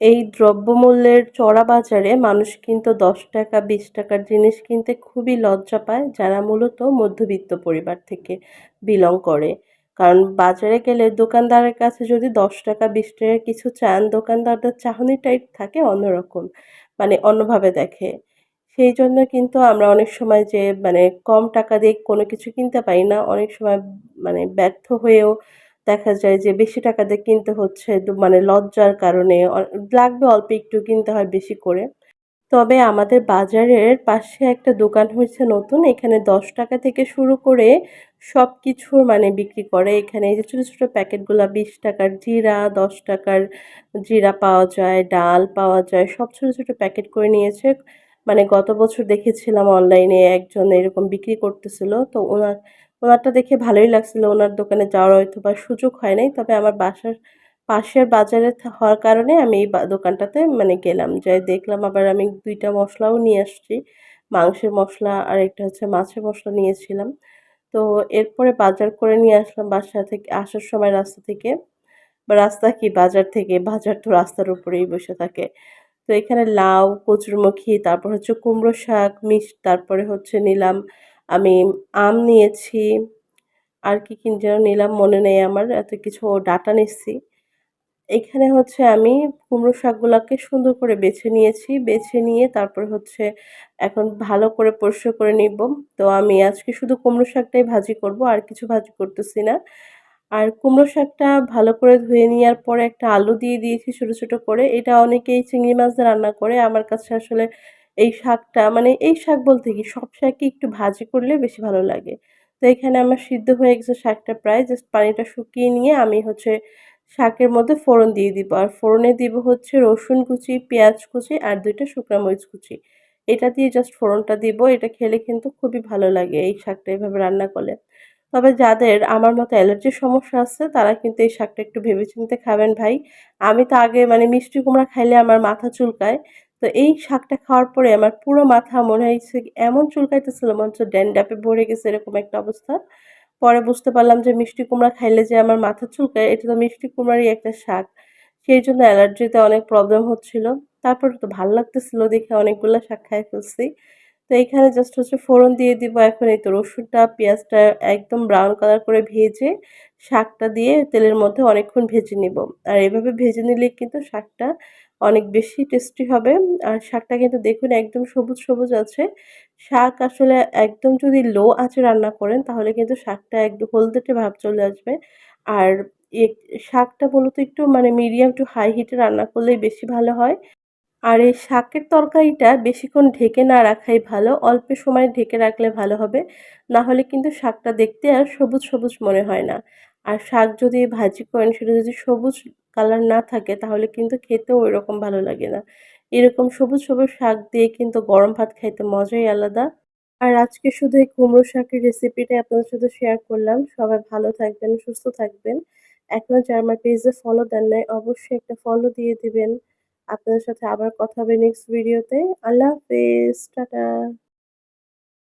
এই দ্রব্যমূল্যের চড়া বাজারে মানুষ কিন্তু দশ টাকা, বিশ টাকার জিনিস কিনতে খুবই লজ্জা পায়, যারা মূলত মধ্যবিত্ত পরিবার থেকে বিলং করে। কারণ বাজারে গেলে দোকানদারের কাছে যদি দশ টাকা, বিশ টাকা কিছু চান, দোকানদারদের চাহনি টাইপ থাকে অন্যরকম মানে অন্যভাবে দেখে। সেই জন্য কিন্তু আমরা অনেক সময় যে মানে কম টাকা দিয়ে কোনো কিছু কিনতে পারি না, অনেক সময় মানে ব্যর্থ হয়েও দেখা যায় যে বেশি টাকা দিয়ে কিনতে হচ্ছে মানে লজ্জার কারণে লাগবে অল্প একটু কিনতে হয় বেশি করে। তবে আমাদের বাজারের পাশে একটা দোকান হয়েছে নতুন, এখানে দশ টাকা থেকে শুরু করে সব কিছুর মানে বিক্রি করে। এখানে এই যে ছোটো ছোটো প্যাকেটগুলো বিশ টাকার জিরা, দশ টাকার জিরা পাওয়া যায়, ডাল পাওয়া যায়, সব ছোটো ছোটো প্যাকেট করে নিয়েছে। মানে গত বছর দেখেছিলাম অনলাইনে একজন এরকম বিক্রি করতেছিল, তো ওনার ওনারটা দেখে ভালোই লাগছিল। ওনার দোকানে যাওয়ার হয়তো বা সুযোগ হয় নাই, তবে আমার বাসার পাশের বাজারে হওয়ার কারণে আমি এই দোকানটাতে মানে গেলাম। যাই দেখলাম আবার আমি দুইটা মশলাও নিয়ে আসছি। মাংসের মশলা আর একটা হচ্ছে মাছের মশলা নিয়েছিলাম। তো এরপরে বাজার করে নিয়ে আসলাম বাসা থেকে আসার সময় রাস্তা থেকে। বা রাস্তা কি? বাজার থেকে। বাজার তো রাস্তার উপরেই বসে থাকে। তো এখানে লাউ, কচুরমুখী, তারপর হচ্ছে কুমড়ো শাক মিশ তারপরে হচ্ছে নিলাম আমি আম নিয়েছি। আর কি কি যেন নিলাম মনে নেই আমার, এত কিছু ডাটা নিচ্ছি। এখানে হচ্ছে আমি কুমড়ো শাকগুলোকে সুন্দর করে বেছে নিয়েছি, বেছে নিয়ে তারপর হচ্ছে এখন ভালো করে পরিষ্কার করে নিব। তো আমি আজকে শুধু কুমড়ো শাকটাই ভাজি করব, আর কিছু ভাজি করতেছি না। আর কুমড়ো শাকটা ভালো করে ধুয়ে নেওয়ার পরে একটা আলু দিয়ে দিয়েছি ছোটো ছোটো করে। এটা অনেকেই চিংড়ি মাছ রান্না করে। আমার কাছে আসলে এই শাকটা মানে এই শাক বলতে কি, সব শাকই একটু ভাজি করলে বেশি ভালো লাগে। তো এখানে আমার সিদ্ধ হয়ে গেছে শাকটা প্রায় জাস্ট পানিটা শুকিয়ে নিয়ে আমি হচ্ছে শাকের মধ্যে ফোড়ন দিয়ে দিব। আর ফোড়নে দিব হচ্ছে রসুন কুচি, পেঁয়াজ কুচি আর দুইটা শুকনো মরিচ কুচি। এটা দিয়ে জাস্ট ফোড়নটা দিব, এটা খেলে কিন্তু খুবই ভালো লাগে এই শাকটা এভাবে রান্না করলে। তবে যাদের আমার মতো অ্যালার্জির সমস্যা আছে, তারা কিন্তু এই শাকটা একটু ভেবেচিন্তে খাবেন ভাই। আমি তো আগে মানে মিষ্টি কুমড়া খাইলে আমার মাথা চুলকায়। তো এই শাকটা খাওয়ার পরে আমার পুরো মাথা মনে হয়েছে এমন চুলকাইতেছিল, মনে হচ্ছে ড্যান্ডাপে ভরে গেছে, এরকম একটা অবস্থা। পরে বুঝতে পারলাম যে মিষ্টি কুমড়া খাইলে যে আমার মাথা চুলকায়, এটা তো মিষ্টি কুমড়ারই একটা শাক। সেই জন্য অ্যালার্জিতে অনেক প্রবলেম হচ্ছিল। তারপর তো ভালো লাগতেছিল, দেখে অনেকগুলো শাক খাই ফেলছি। তো এখানে জাস্ট হচ্ছে ফোড়ন দিয়ে দিব এখন। এই তো রসুনটা, পেঁয়াজটা একদম ব্রাউন কালার করে ভেজে শাকটা দিয়ে তেলের মধ্যে অনেকক্ষণ ভেজে নিব। আর এভাবে ভেজে নিলে কিন্তু শাকটা অনেক বেশি টেস্টি হবে। আর শাকটা কিন্তু দেখুন একদম সবুজ সবুজ আছে। শাক আসলে একদম যদি লো আঁচে রান্না করেন তাহলে কিন্তু শাকটা একদম হলদেটে ভাব চলে আসবে। আর শাকটা মূলত একটু মানে মিডিয়াম টু হাই হিটে রান্না করলেই বেশি ভালো হয়। আর এই শাকের তরকারিটা বেশিক্ষণ ঢেকে না রাখাই ভালো, অল্প সময় ঢেকে রাখলে ভালো হবে। না হলে কিন্তু শাকটা দেখতে আর সবুজ সবুজ মনে হয় না। আর শাক যদি ভাজি করেন, সেটা যদি সবুজ কালার না থাকে, তাহলে কিন্তু খেতেও ওই রকম ভালো লাগে না। এরকম সবুজ সবুজ শাক দিয়ে কিন্তু গরম ভাত খাইতে মজাই আলাদা। আর আজকে শুধু এই কুমড়ো শাকের রেসিপিটাই আপনাদের সাথে শেয়ার করলাম। সবাই ভালো থাকবেন, সুস্থ থাকবেন। এখনও যারা আমার পেজে ফলো দেন নাই, অবশ্যই একটা ফলো দিয়ে দিবেন। আপনাদের সাথে আবার কথা হবে নেক্সট ভিডিওতে আল্লাহ হাফেজ টাটা।